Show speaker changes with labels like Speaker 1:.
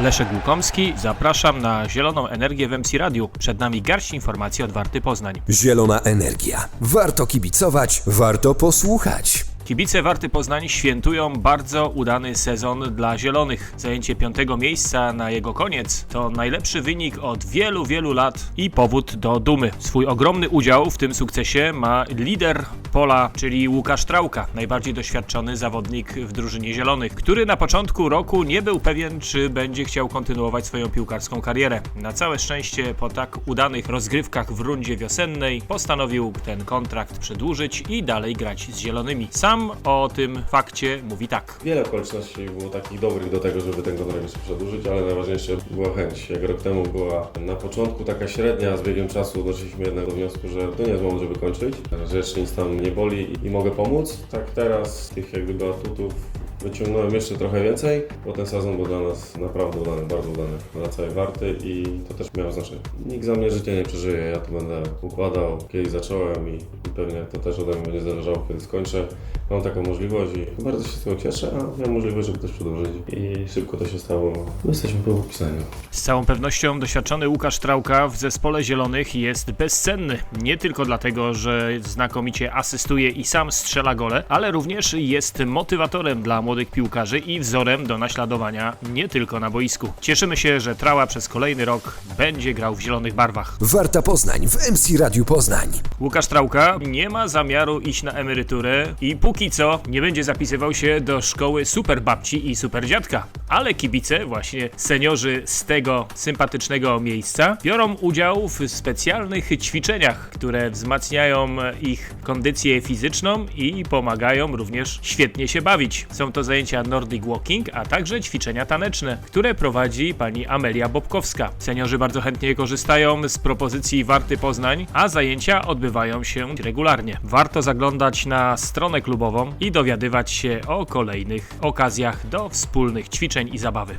Speaker 1: Leszek Łukomski, zapraszam na Zieloną Energię w MC Radiu. Przed nami garść informacji od Warty Poznań.
Speaker 2: Zielona energia. Warto kibicować, warto posłuchać.
Speaker 1: Kibice Warty Poznań świętują bardzo udany sezon dla Zielonych. Zajęcie piątego miejsca na jego koniec to najlepszy wynik od wielu, wielu lat i powód do dumy. Swój ogromny udział w tym sukcesie ma lider pola, czyli Łukasz Trałka, najbardziej doświadczony zawodnik w drużynie Zielonych, który na początku roku nie był pewien, czy będzie chciał kontynuować swoją piłkarską karierę. Na całe szczęście po tak udanych rozgrywkach w rundzie wiosennej postanowił ten kontrakt przedłużyć i dalej grać z Zielonymi. Sam o tym fakcie mówi tak.
Speaker 3: Wiele okoliczności było takich dobrych do tego, żeby ten kontrakt przedłużyć, ale najważniejsze była chęć. Jak rok temu była na początku taka średnia, z biegiem czasu doszliśmy jednak do wniosku, że to nie jest moment, żeby kończyć, że jeszcze nic tam nie boli i mogę pomóc. Tak teraz tych jak gdyby atutów wyciągnąłem jeszcze trochę więcej, bo ten sezon był dla nas naprawdę udany, bardzo udany, dla całej warty i to też miało znaczenie. Nikt za mnie życia nie przeżyje, ja to będę układał, kiedyś zacząłem i, i pewnie to też ode mnie będzie zależało, kiedy skończę. Mam taką możliwość i bardzo się z tego cieszę, a miałem możliwość, żeby też przedłużyć i szybko to się stało. My jesteśmy po opisaniu.
Speaker 1: Z całą pewnością doświadczony Łukasz Trałka w zespole Zielonych jest bezcenny. Nie tylko dlatego, że znakomicie asystuje i sam strzela gole, ale również jest motywatorem dla młodych piłkarzy i wzorem do naśladowania nie tylko na boisku. Cieszymy się, że Trała przez kolejny rok będzie grał w zielonych barwach.
Speaker 2: Warta Poznań w MC Radiu Poznań.
Speaker 1: Łukasz Trałka nie ma zamiaru iść na emeryturę i póki co nie będzie zapisywał się do szkoły super babci i super dziadka. Ale kibice, właśnie seniorzy z tego sympatycznego miejsca, biorą udział w specjalnych ćwiczeniach, które wzmacniają ich kondycję fizyczną i pomagają również świetnie się bawić. Są to zajęcia Nordic Walking, a także ćwiczenia taneczne, które prowadzi pani Amelia Bobkowska. Seniorzy bardzo chętnie korzystają z propozycji Warty Poznań, a zajęcia odbywają się regularnie. Warto zaglądać na stronę klubową i dowiadywać się o kolejnych okazjach do wspólnych ćwiczeń i zabawy.